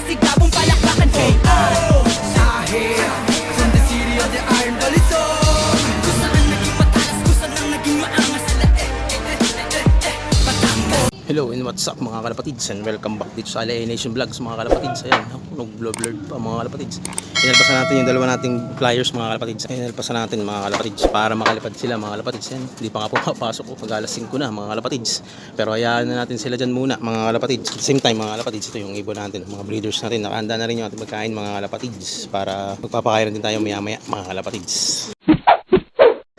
se cidade, um Hello and what's up mga kalapatids and welcome back dito sa LA Nation Vlogs mga kalapatids. Ayan, nag-blurred pa mga kalapatids. Inalpasan natin yung dalawa nating flyers mga kalapatids. Inalpasan natin mga kalapatids para makalipad sila mga kalapatids. Ayan, hindi pa nga pumapasok ko pag alas 5 na mga kalapatids. Pero hayaan na natin sila dyan muna mga kalapatids. At same time mga kalapatids ito yung ibon natin mga breeders natin. Nakahanda na rin yung ating magkain mga kalapatids Para magpapakain din tayo maya maya mga kalapatids.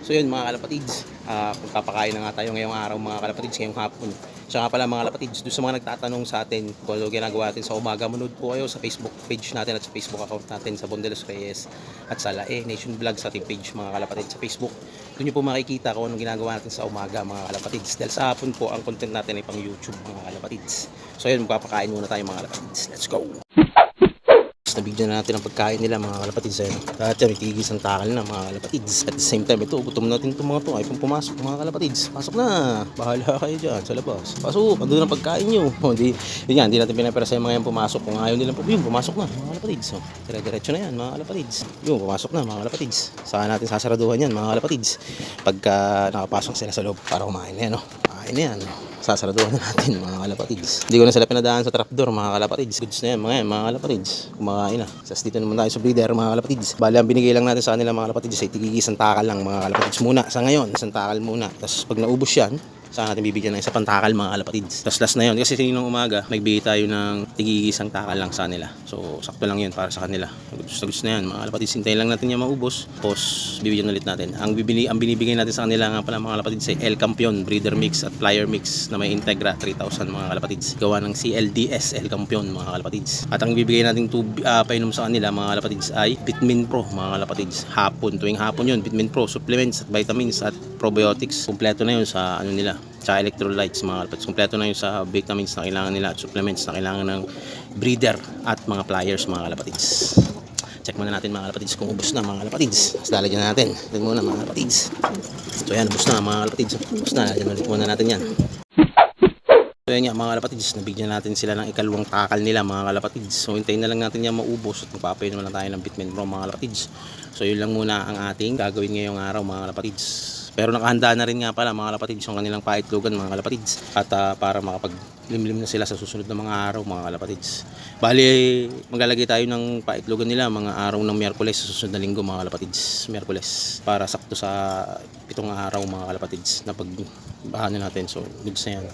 So yun mga kalapatids, uh, magpapakain na nga tayo ngayong araw mga kalapatids, ngayong hapon. Siya nga pala mga kalapatids, doon sa mga nagtatanong sa atin kung ano ginagawa natin sa umaga, manood po kayo sa Facebook page natin at sa Facebook account natin sa Bondelos Reyes at sa Lae Nation Vlog sa ating page mga kalapatids sa Facebook. Doon nyo po makikita kung anong ginagawa natin sa umaga mga kalapatids. Dahil sa hapon po, ang content natin ay pang YouTube mga kalapatids. So yun, magpapakain muna tayo mga kalapatids. Let's go! Nabigyan na natin ang pagkain nila mga kalapatids ayun. At yan, may tigis ang takal na mga kalapatids. At the same time, ito, gutom natin itong mga to. Ay pong pumasok mga kalapatids. Pasok na. Bahala kayo dyan sa labas. Pasok. Ando na pagkain nyo. O, di, yun yan, hindi natin pinapera sa mga yan pumasok. Kung ayaw nilang po, yun, pumasok na mga kalapatids. So, dire-diretso na yan mga kalapatids. Yun, pumasok na mga kalapatids. Saka natin sasaraduhan yan mga kalapatids. Pagka nakapasok sila sa loob para kumain na yan. No? Kumain na yan. No? Sasaraduhan na natin mga kalapatids. Hindi ko na sila pinadaan sa trapdoor mga kalapatids. Goods na yan mga yan mga kalapatids. Kumakain na. Sas dito naman tayo sa breeder mga kalapatids. Bali ang binigay lang natin sa kanila mga kalapatids ay tigigis isang takal lang mga kalapatids muna. Sa ngayon, isang takal muna. Tapos pag naubos yan, saan natin bibigyan ng isa pang takal mga kalapatids. Tapos last na yun. Kasi sininong umaga, nagbigay tayo ng tigigisang takal lang sa kanila. So, sakto lang yun para sa kanila. Gusto gusto na yan. Mga kalapatids, hintayin lang natin yung maubos. Tapos, bibigyan ulit natin. Ang, bibili, ang binibigay natin sa kanila nga pala mga kalapatids ay El Campion, Breeder Mix at Flyer Mix na may Integra 3000 mga kalapatids. Gawa ng CLDS El Campion mga kalapatids. At ang bibigay natin tub, uh, painom sa kanila mga kalapatids ay Bitmin Pro mga kalapatids. Hapon, tuwing hapon yun, Bitmin Pro, supplements at vitamins at probiotics. Kompleto na yun sa ano nila, sa electrolytes mga kalapatids. Kompleto na yun sa vitamins na kailangan nila at supplements na kailangan ng breeder at mga pliers mga kalapatids. Check muna natin mga kalapatids kung ubos na mga kalapatids. Tapos lalagyan na natin. Tignan muna mga kalapatids. So yan, ubos na mga kalapatids. Ubos na, lalagyan ulit muna natin yan. So yan nga mga kalapatids, nabigyan natin sila ng ikalawang takal nila mga kalapatids. So hintayin na lang natin yan maubos at magpapayin naman lang tayo ng Bitmin Pro mga kalapatids. So yun lang muna ang ating gagawin ngayong araw mga kalapatids. Pero nakahanda na rin nga pala mga kalapatids yung kanilang paitlogan mga kalapatids. At ah, para makapaglimlim na sila sa susunod na mga araw mga kalapatids. Bali, maglalagay tayo ng paitlogan nila mga araw ng Miyerkules sa susunod na linggo mga kalapatids. Miyerkules. Para sakto sa pitong araw mga kalapatids na pagbahanan natin. So, goods na yan.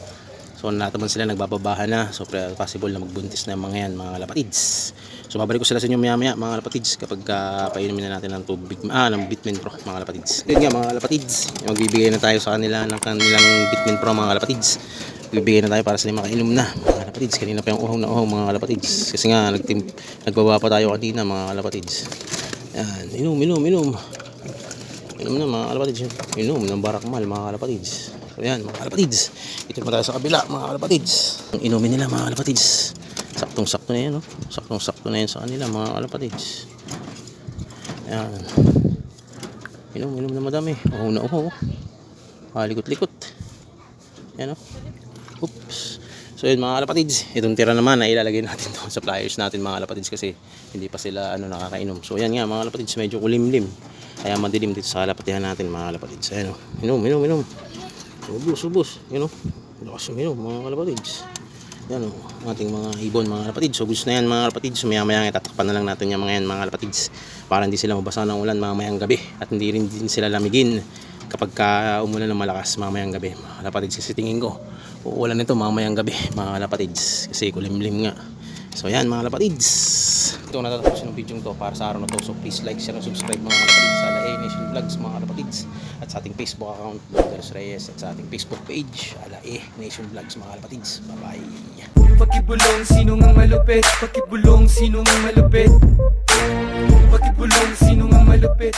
So lahat naman sila nagbababahan na. So possible na magbuntis na mga yan mga kalapatids. So babalik ko sila sa inyo maya maya mga kalapatids kapag uh, painumin na natin ng tubig, ah, ng Bitmin Pro mga kalapatids. Yun nga mga kalapatids, magbibigay na tayo sa kanila ng kanilang Bitmin Pro mga kalapatids. Bibigay na tayo para sila makainom na mga kalapatids. Kanina pa yung uhaw na uhaw mga kalapatids. Kasi nga nagtim nagbaba pa tayo kanina mga kalapatids. Yan, inom, inom, inom. Inom na mga kalapatids. Inom ng barakmal mga kalapatids. So yan mga kalapatids. Dito naman sa kabila mga kalapatids. Ang inumin nila mga kalapatids. Saktong sakto na yan. No? Saktong sakto na yan sa kanila mga kalapatids. Yan. Inom, inom na madami. Oo na oo. Halikot-likot. Yan o. Oops. So yun mga kalapatids, itong tira naman na ilalagay natin doon sa flyers natin mga kalapatids kasi hindi pa sila ano nakakainom. So yan nga mga kalapatids, medyo kulimlim. Kaya madilim dito sa kalapatihan natin mga kalapatids. Ayan o. Inom, inom, inom. Ubus, ubus. Yun o. Lakas yung inom mga kalapatids. Yan o. Ating mga ibon mga kalapatids. Ubus na yan mga kalapatids. Maya maya tatakpan na lang natin yung mga yan mga kalapatids. Para hindi sila mabasa ng ulan mamayang gabi. At hindi rin din sila lamigin kapag ka umulan ng malakas mamayang gabi. Mga kalapatids kasi tingin ko. Uulan nito mamayang gabi mga kalapatids. Kasi kulimlim nga. So yan mga kalapatids. Ito na natapos yung video to para sa araw na to. So please like, share, and subscribe mga kalapatids sa LA Nation Vlogs mga kalapatids. At sa ating Facebook account, Lourdes Reyes. At sa ating Facebook page, LA Nation Vlogs mga kalapatids. Bye-bye. Pakibulong sino nga malupit Pakibulong sino nga malupit Pakibulong sino nga malupit